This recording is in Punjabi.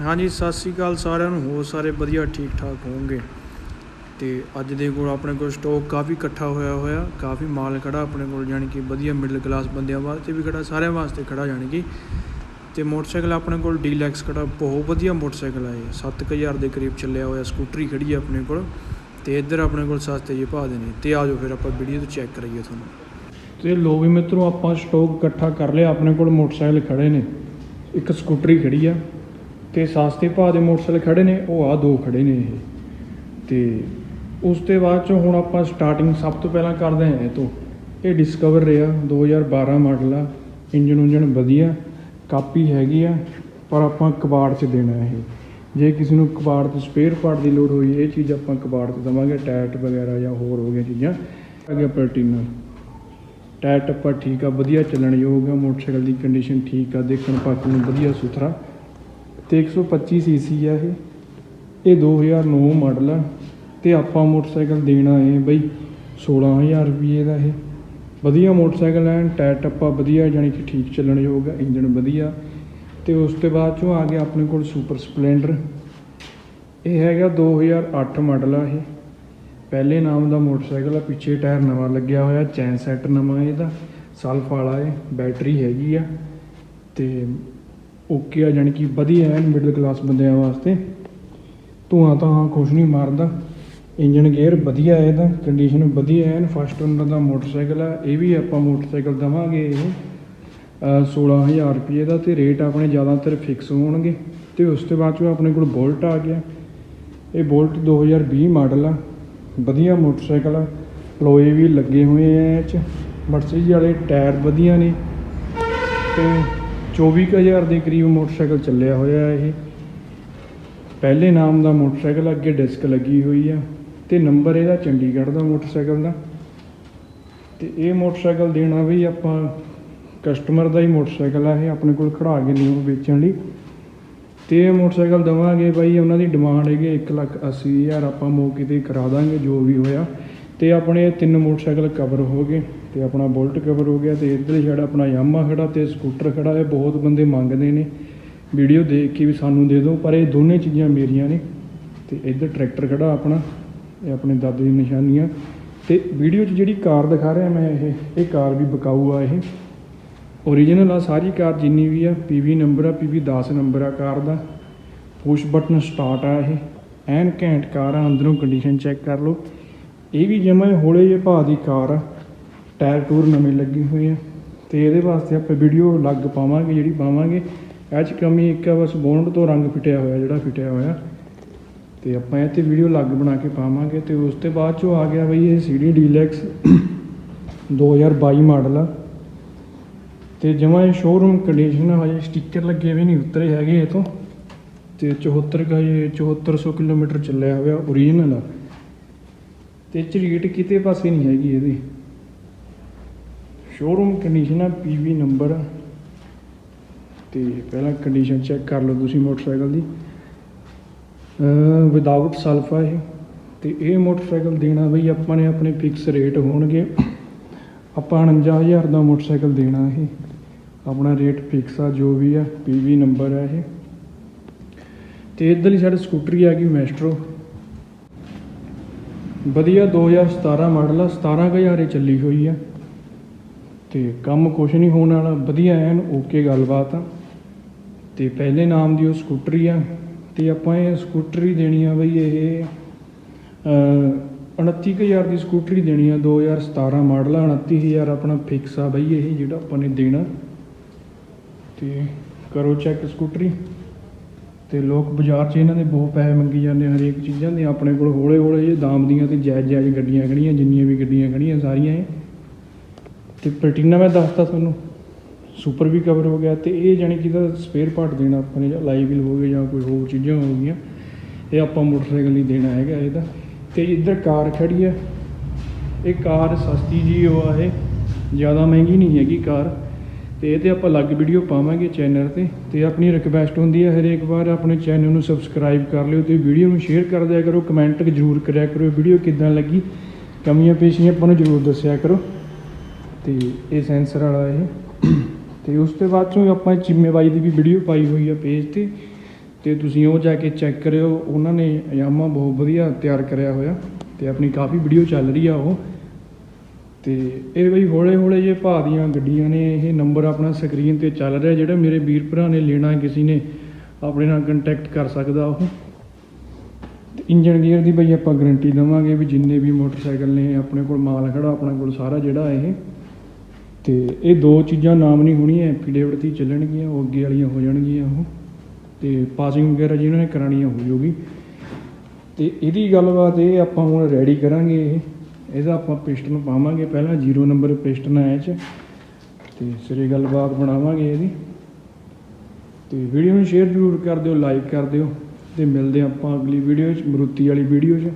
ਹਾਂਜੀ, ਸਤਿ ਸ੍ਰੀ ਅਕਾਲ ਸਾਰਿਆਂ ਨੂੰ। ਹੋਰ ਸਾਰੇ ਵਧੀਆ ਠੀਕ ਠਾਕ ਹੋਵੋਗੇ ਤੇ ਅੱਜ ਦੇ ਕੋਲ ਆਪਣੇ ਕੋਲ ਸਟਾਕ ਕਾਫੀ ਇਕੱਠਾ ਹੋਇਆ ਹੋਇਆ, ਕਾਫੀ ਮਾਲ ਖੜਾ ਆਪਣੇ ਕੋਲ, ਯਾਨੀ ਕਿ ਵਧੀਆ ਮਿਡਲ ਕਲਾਸ ਬੰਦਿਆਂ ਵਾਸਤੇ ਵੀ ਖੜਾ, ਸਾਰਿਆਂ ਵਾਸਤੇ ਖੜਾ, ਯਾਨੀ ਕਿ। ਤੇ ਮੋਟਰਸਾਈਕਲ ਆਪਣੇ ਕੋਲ ਡੀਲੈਕਸ ਖੜਾ, ਬਹੁਤ ਵਧੀਆ ਮੋਟਰਸਾਈਕਲ ਆ ਇਹ। 7000 ਦੇ ਕਰੀਬ ਚੱਲਿਆ ਹੋਇਆ, ਸਕੂਟਰੀ ਖੜੀ ਆ ਆਪਣੇ ਕੋਲ। ਤੇ ਇੱਧਰ ਆਪਣੇ ਕੋਲ ਸਸਤੇ ਜਿਹੇ ਭਾਅ ਦੇ ਨੇ। ਤੇ ਆਜੋ ਫਿਰ ਆਪਾਂ ਵੀਡੀਓ ਤੋਂ ਚੈੱਕ ਕਰਾਈਏ ਤੁਹਾਨੂੰ। ਤੇ ਲੋ ਵੀ ਮਿੱਤਰੋ, ਆਪਾਂ ਸਟਾਕ ਇਕੱਠਾ ਕਰ ਲਿਆ, ਆਪਣੇ ਕੋਲ ਮੋਟਰਸਾਈਕਲ ਖੜੇ ਨੇ। ਇੱਕ ਸਕੂਟਰੀ ਖੜੀ ਆ। ਤੇ ਸਸਤੇ ਭਾਅ ਦੇ ਮੋਟਰਸਾਈਕਲ ਖੜੇ ਨੇ, ਉਹ ਆ ਦੋ ਖੜੇ ਨੇ ਇਹ। ਤੇ ਉਸ ਤੋਂ ਬਾਅਦ ਚੋਂ ਹੁਣ ਆਪਾਂ ਸਟਾਰਟਿੰਗ ਸਭ ਤੋਂ ਪਹਿਲਾਂ ਕਰਦੇ ਹਾਂ ਇਹ ਤੋਂ। ਇਹ ਡਿਸਕਵਰ ਰਿਹਾ 2012 ਮਾਡਲ ਆ ਇੰਜਨ ਉਂਜਨ ਵਧੀਆ, ਕਾਪੀ ਹੈਗੀ ਆ, ਪਰ ਆਪਾਂ ਕਬਾੜ 'ਚ ਦੇਣਾ ਇਹ। ਜੇ ਕਿਸੇ ਨੂੰ ਕਬਾੜ 'ਚ ਸਪੇਅਰ ਪਾਰਟ ਦੀ ਲੋੜ ਹੋਈ, ਇਹ ਚੀਜ਼ ਆਪਾਂ ਕਬਾੜ 'ਚ ਦੇਵਾਂਗੇ, ਟਾਇਰ ਵਗੈਰਾ ਜਾਂ ਹੋਰ ਹੋ ਗਈਆਂ ਚੀਜ਼ਾਂ। ਅੱਗੇ ਪਲਟੀਨਾ ਟਾਇਰ ਟੱਪਾ ਠੀਕ ਆ, ਵਧੀਆ ਚੱਲਣ ਯੋਗ ਆ, ਮੋਟਰਸਾਈਕਲ ਦੀ ਕੰਡੀਸ਼ਨ ਠੀਕ ਆ ਦੇਖਣ ਪੱਖ ਨੂੰ ਵਧੀਆ ਸੁਥਰਾ। ਤੇ 125 ਸੀਸੀ ਆ ਇਹ। ਇਹ 2009 ਮਾਡਲ ਆ ਤੇ ਆਪਾਂ ਮੋਟਰਸਾਈਕਲ ਦੇਣਾ ਹੈ ਬਈ 16000 ਰੁਪਏ ਦਾ ਇਹ। ਵਧੀਆ ਮੋਟਰਸਾਈਕਲ ਹੈ ਟਾਇਰ ਟੱਪਾ ਵਧੀਆ ਜਾਨੀ ਕਿ ਠੀਕ ਚੱਲਣ ਯੋਗ ਆ ਇੰਜਨ ਵਧੀਆ। ਤੇ ਉਸ ਤੋਂ ਬਾਅਦ ਚੋਂ ਆ ਗਿਆ ਆਪਣੇ ਕੋਲ ਸੁਪਰ ਸਪਲੈਂਡਰ। ਇਹ ਹੈਗਾ 2008 ਮਾਡਲ ਆ ਇਹ। ਪਹਿਲੇ ਨਾਮ ਦਾ ਮੋਟਰਸਾਈਕਲ ਆ, ਪਿੱਛੇ ਟਾਇਰ ਨਵਾਂ ਲੱਗਿਆ ਹੋਇਆ, ਚੈਨ ਸੈੱਟ ਨਵਾਂ ਇਹਦਾ। ਸਲਫ ਵਾਲਾ ਹੈ ਬੈਟਰੀ ਹੈਗੀ ਆ। ਤੇ ਓਕੇ ਆ ਜਾਣੀ ਕਿ ਵਧੀਆ ਐਨ ਮਿਡਲ ਕਲਾਸ ਬੰਦਿਆਂ ਵਾਸਤੇ। ਧੂਆਂ ਤਾਂ ਕੁਛ ਨਹੀਂ ਮਾਰਦਾ। ਇੰਜਨ ਗੇਅਰ ਵਧੀਆ ਹੈ ਇਹਦਾ ਕੰਡੀਸ਼ਨ ਵਧੀਆ ਐਨ ਫਸਟ ਓਨਰ ਦਾ ਮੋਟਰਸਾਈਕਲ ਆ ਇਹ ਵੀ ਆਪਾਂ ਮੋਟਰਸਾਈਕਲ ਦਵਾਂਗੇ ਇਹ। ਅ, 16000 ਰੁਪਏ ਦਾ ਤੇ ਰੇਟ ਆਪਣੇ ਜ਼ਿਆਦਾਤਰ ਫਿਕਸ ਹੋਣਗੇ। ਤੇ ਉਸ ਤੋਂ ਬਾਅਦ ਚੋਂ ਆਪਣੇ ਕੋਲ ਬੋਲਟ ਆ ਗਿਆ। ਇਹ ਬੋਲਟ 2020 ਮਾਡਲ ਆ ਵਧੀਆ ਮੋਟਰਸਾਈਕਲ ਆ। ਲੋਏ ਵੀ ਲੱਗੇ ਹੋਏ ਆ ਇਹ ਚ। ਮਰਸੀਡੀਜ਼ ਵਾਲੇ ਟਾਇਰ ਵਧੀਆ ਨੇ। ਤੇ 24000 ਦੇ ਕਰੀਬ ਮੋਟਰਸਾਈਕਲ ਚੱਲਿਆ ਹੋਇਆ ਇਹ। ਪਹਿਲੇ ਨਾਮ ਦਾ ਮੋਟਰਸਾਈਕਲ, ਅੱਗੇ ਡਿਸਕ ਲੱਗੀ ਹੋਈ ਆ ਤੇ ਨੰਬਰ ਇਹਦਾ ਚੰਡੀਗੜ੍ਹ ਦਾ ਮੋਟਰਸਾਈਕਲ ਦਾ। ਤੇ ਇਹ ਮੋਟਰਸਾਈਕਲ ਦੇਣਾ ਵੀ ਆਪਾਂ ਕਸਟਮਰ ਦਾ ਹੀ ਮੋਟਰਸਾਈਕਲ ਆ ਇਹ, ਆਪਣੇ ਕੋਲ ਖੜਾ ਕੇ ਲਿਓ ਵੇਚਣ ਲਈ। ਤੇ ਇਹ ਮੋਟਰਸਾਈਕਲ ਦਵਾਂਗੇ ਬਾਈ, ਉਹਨਾਂ ਦੀ ਡਿਮਾਂਡ ਹੈਗੀ 180000 ਆਪਾਂ ਮੌਕੇ ਤੇ ਕਰਾ ਦਾਂਗੇ ਜੋ ਵੀ ਹੋਇਆ। ਤੇ ਆਪਣੇ ਤਿੰਨ ਮੋਟਰਸਾਈਕਲ ਕਵਰ ਹੋ ਗਏ ਤੇ ਆਪਣਾ ਬੁਲਟ ਕਵਰ ਹੋ ਗਿਆ ਤੇ ਇੱਧਰ ਸਾਡਾ ਆਪਣਾ ਯਾਮਾ ਖੜਾ ਤੇ ਸਕੂਟਰ ਖੜਾ, ਇਹ ਬਹੁਤ ਬੰਦੇ ਮੰਗਦੇ ਨੇ। ਵੀਡੀਓ ਦੇਖ ਕੇ ਵੀ ਸਾਨੂੰ ਦੇ ਦਿਓ, ਪਰ ਇਹ ਦੋਨੇ ਚੀਜ਼ਾਂ ਮੇਰੀਆਂ ਨੇ ਤੇ ਇੱਧਰ ਟਰੈਕਟਰ ਖੜਾ ਆਪਣਾ, ਇਹ ਆਪਣੇ ਦਾਦੇ ਦੀ ਨਿਸ਼ਾਨੀਆਂ। ਆ ਤੇ ਵੀਡੀਓ 'ਚ ਜਿਹੜੀ ਕਾਰ ਦਿਖਾ ਰਿਹਾ ਮੈਂ ਇਹ ਇਹ ਕਾਰ ਵੀ ਬਕਾਊ ਆ ਇਹ। ਓਰੀਜਨਲ ਆ, ਸਾਰੀ ਕਾਰ ਜਿੰਨੀ ਵੀ ਆ ਪੀਵੀ ਨੰਬਰ ਆ ਪੀਵੀ 10 ਨੰਬਰ ਆ ਕਾਰ ਦਾ। ਪੁਸ਼ ਬਟਨ ਸਟਾਰਟ ਆ ਇਹ। ਐਨ ਘੈਂਟ ਕਾਰ ਆ, ਅੰਦਰੋਂ ਕੰਡੀਸ਼ਨ ਚੈੱਕ ਕਰ ਲਓ। ਇਹ ਵੀ ਜਮਾ ਹੌਲੇ ਜਿਹੇ ਭਾਅ ਦੀ ਕਾਰ ਆ, ਟਾਇਰ ਟੂਰ ਨਵੇਂ ਲੱਗੇ ਹੋਏ ਆ ਅਤੇ ਇਹਦੇ ਵਾਸਤੇ ਆਪਾਂ ਵੀਡੀਓ ਅਲੱਗ ਪਾਵਾਂਗੇ, ਜਿਹੜੀ ਪਾਵਾਂਗੇ। ਇਹ 'ਚ ਕਮੀ ਇੱਕ ਆ, ਬਸ ਬੋਨਟ ਤੋਂ ਰੰਗ ਫਿਟਿਆ ਹੋਇਆ, ਜਿਹੜਾ ਫਿਟਿਆ ਹੋਇਆ। ਤੇ ਆਪਾਂ ਇਹ ਤੇ ਵੀਡੀਓ ਅਲੱਗ ਬਣਾ ਕੇ ਪਾਵਾਂਗੇ, ਤੇ ਉਸ ਤੋਂ ਬਾਅਦ ਚੋਂ ਆ ਗਿਆ ਬਈ ਇਹ ਸੀਡੀ ਡੀਲੈਕਸ 2022 ਮਾਡਲ ਆ। ਤੇ ਜਮਾ ਇਹ ਸ਼ੋਰੂਮ ਕੰਡੀਸ਼ਨ ਆ, ਹਜੇ ਸਟicker ਲੱਗੇ ਵੀ ਨਹੀਂ, ਉਤਰੇ ਹੈਗੇ ਇਹ ਤੋਂ ਤੇ 74 ਕਾ ਇਹ 7400 ਕਿਲੋਮੀਟਰ ਚੱਲਿਆ ਹੋਇਆ ਓਰੀਜਨਲ ਆ। ਤੇ ਇਹ 'ਚ ਰੇਟ ਕਿਤੇ ਪਾਸੇ ਨਹੀਂ ਹੈਗੀ ਇਹਦੀ। ਸ਼ੋਰੂਮ ਕੰਡੀਸ਼ਨ ਆ ਪੀਵੀ ਨੰਬਰ ਤੇ ਪਹਿਲਾਂ ਕੰਡੀਸ਼ਨ ਚੈੱਕ ਕਰ ਲਓ ਤੁਸੀਂ ਮੋਟਰਸਾਈਕਲ ਦੀ। ਵਿਦਆਊਟ ਸਲਫਾ ਇਹ। ਤੇ ਇਹ ਮੋਟਰਸਾਈਕਲ ਦੇਣਾ ਬਈ ਆਪਾਂ ਨੇ ਆਪਣੇ ਫਿਕਸ ਰੇਟ ਹੋਣਗੇ। ਆਪਾਂ 49000 ਦਾ ਮੋਟਰਸਾਈਕਲ ਦੇਣਾ ਇਹ। ਆਪਣਾ ਰੇਟ ਫਿਕਸ ਆ, ਜੋ ਵੀ ਆ ਪੀਵੀ ਨੰਬਰ ਆ ਇਹ। ਤੇ ਇੱਧਰ ਸਾਡੇ ਸਕੂਟਰੀ ਆ ਗਈ ਮੈਸਟਰੋ ਵਧੀਆ 2017 ਮਾਡਲ ਆ 17000 ਇਹ ਚੱਲੀ ਹੋਈ ਆ। ਤੇ ਕੰਮ ਕੁਛ ਨਹੀਂ ਹੋਣ ਵਾਲਾ, ਵਧੀਆ ਐਨ, ਓਕੇ ਗੱਲਬਾਤ ਆ। ਤੇ ਪਹਿਲੇ ਨਾਮ ਦੀ ਉਹ ਸਕੂਟਰੀ ਆ, ਤੇ ਆਪਾਂ ਇਹ ਸਕੂਟਰੀ ਦੇਣੀ ਆ ਬਈ ਇਹ ਅ 29000 ਦੀ ਸਕੂਟਰੀ ਦੇਣੀ ਆ 2017 ਮਾਡਲ ਆ 29000 ਆਪਣਾ ਫਿਕਸ ਆ ਬਈ ਇਹ ਜਿਹੜਾ ਆਪਾਂ ਨੇ ਦੇਣਾ। ਤੇ ਕਰੋ ਚੈੱਕ ਸਕੂਟਰੀ। ਅਤੇ ਲੋਕ ਬਾਜ਼ਾਰ 'ਚ ਇਹਨਾਂ ਦੇ ਬਹੁਤ ਪੈਸੇ ਮੰਗੀ ਜਾਂਦੇ ਹਰੇਕ ਚੀਜ਼ਾਂ ਦੇ, ਆਪਣੇ ਕੋਲ ਹੌਲੇ ਹੌਲੇ ਜਿਹੇ ਦਾਮ ਦੀਆਂ ਅਤੇ ਜਾਇਜ਼ ਜਾਇਜ਼ ਗੱਡੀਆਂ ਖੜੀਆਂ, ਜਿੰਨੀਆਂ ਵੀ ਗੱਡੀਆਂ ਖੜੀਆਂ ਸਾਰੀਆਂ ਏ ਅਤੇ ਪਲਟੀਨਾ ਮੈਂ ਦੱਸਤਾ ਤੁਹਾਨੂੰ, ਸੁਪਰ ਵੀ ਕਵਰ ਹੋ ਗਿਆ ਅਤੇ ਇਹ ਜਾਣੀ ਕਿ ਇਹਦਾ ਸਪੇਅਰ ਪਾਰਟ ਦੇਣਾ ਆਪਾਂ ਨੇ, ਜਾਂ ਲਾਈਵ ਵੀਲ ਹੋ ਗਏ, ਜਾਂ ਕੋਈ ਹੋਰ ਚੀਜ਼ਾਂ ਹੋ ਗਈਆਂ, ਇਹ ਆਪਾਂ ਮੋਟਰਸਾਈਕਲ ਲਈ ਦੇਣਾ ਹੈਗਾ ਇਹਦਾ। ਅਤੇ ਇੱਧਰ ਕਾਰ ਖੜੀ ਹੈ ਇਹ ਕਾਰ ਸਸਤੀ ਜੀ ਉਹ ਆ ਇਹ, ਜ਼ਿਆਦਾ ਮਹਿੰਗੀ ਨਹੀਂ ਹੈਗੀ ਕਾਰ। ਤੇ ਇਹ ਤੇ ਆਪਾਂ ਅਲੱਗ ਵੀਡੀਓ ਪਾਵਾਂਗੇ ਚੈਨਲ ਤੇ ਤੇ ਆਪਣੀ ਰਿਕਵੈਸਟ ਹੁੰਦੀ ਹੈ ਹਰੇਕ ਵਾਰ ਆਪਣੇ ਚੈਨਲ ਨੂੰ ਸਬਸਕ੍ਰਾਈਬ ਕਰ ਲਿਓ ਤੇ ਵੀਡੀਓ ਨੂੰ ਸ਼ੇਅਰ ਕਰ ਦਿਆ ਕਰੋ ਕਮੈਂਟ ਜ਼ਰੂਰ ਕਰਿਆ ਕਰੋ ਵੀਡੀਓ ਕਿੱਦਾਂ ਲੱਗੀ, ਕਮੀਆਂ ਪੇਸ਼ੀਆਂ ਆਪਾਂ ਨੂੰ ਜ਼ਰੂਰ ਦੱਸਿਆ ਕਰੋ। ਤੇ ਇਹ ਸੈਂਸਰ ਵਾਲਾ ਇਹ। ਤੇ ਉਸ ਤੋਂ ਬਾਅਦ ਚੋਂ ਆਪਾਂ ਜ਼ਿੰਮੇਵਾਰੀ ਦੀ ਵੀ ਵੀਡੀਓ ਪਾਈ ਹੋਈ ਆ ਪੇਜ ਤੇ ਤੇ ਤੁਸੀਂ ਉਹ ਜਾ ਕੇ ਚੈੱਕ ਕਰਿਓ, ਉਹਨਾਂ ਨੇ ਯਾਮਾ ਬਹੁਤ ਵਧੀਆ ਤਿਆਰ ਕਰਿਆ ਹੋਇਆ, ਤੇ ਆਪਣੀ ਕਾਫੀ ਵੀਡੀਓ ਚੱਲ ਰਹੀ ਆ ਉਹ। ਅਤੇ ਇਹ ਬਈ ਹੌਲੇ ਹੌਲੇ ਜੇ ਭਾਅ ਦੀਆਂ ਗੱਡੀਆਂ ਨੇ, ਇਹ ਨੰਬਰ ਆਪਣਾ ਸਕਰੀਨ ਤੇ ਚੱਲ ਰਿਹਾ, ਜਿਹੜਾ ਮੇਰੇ ਵੀਰ ਭਰਾ ਨੇ ਲੈਣਾ ਕਿਸੇ ਨੇ ਆਪਣੇ ਨਾਲ ਕੰਟੈਕਟ ਕਰ ਸਕਦਾ ਉਹ। ਤੇ ਇੰਜਨ ਗੀਅਰ ਦੀ ਬਈ ਆਪਾਂ ਗਾਰੰਟੀ ਦਵਾਂਗੇ ਵੀ ਜਿੰਨੇ ਵੀ ਮੋਟਰਸਾਈਕਲ ਨੇ, ਆਪਣੇ ਕੋਲ ਮਾਲ ਖੜਾ, ਆਪਣੇ ਕੋਲ ਸਾਰਾ ਜਿਹੜਾ ਇਹ। ਤੇ ਇਹ ਦੋ ਚੀਜ਼ਾਂ ਨਾਮ ਨਹੀਂ ਹੋਣੀਆਂ ਐਫੀਡੇਵਿਟ ਦੀ ਚੱਲਣਗੀਆਂ, ਉਹ ਅੱਗੇ ਵਾਲੀਆਂ ਹੋ ਜਾਣਗੀਆਂ ਉਹ। ਤੇ ਪਾਸਿੰਗ ਵਗੈਰਾ ਜਿਹਨਾਂ ਨੇ ਕਰਾਉਣੀ ਆ ਹੋ ਜਾਊਗੀ। ਤੇ ਇਹਦੀ ਗੱਲਬਾਤ ਇਹ ਆਪਾਂ ਹੁਣ ਰੈਡੀ ਕਰਾਂਗੇ ਇਹ। ਇਹਦਾ ਆਪਾਂ ਪਿਸਟਨ ਪਾਵਾਂਗੇ। ਪਹਿਲਾਂ 0 ਨੰਬਰ ਪਿਸਟਨ ਹੈ 'ਚ। ਤੇ ਸਿਰੇ ਗੱਲਬਾਤ ਬਣਾਵਾਂਗੇ ਇਹਦੀ। ਤੇ ਵੀਡੀਓ ਨੂੰ ਸ਼ੇਅਰ ਜ਼ਰੂਰ ਕਰ ਦਿਓ ਲਾਈਕ ਕਰ ਦਿਓ। ਤੇ ਮਿਲਦੇ ਆਪਾਂ ਅਗਲੀ ਵੀਡੀਓ 'ਚ, ਮਰੂਤੀ ਵਾਲੀ ਵੀਡੀਓ 'ਚ।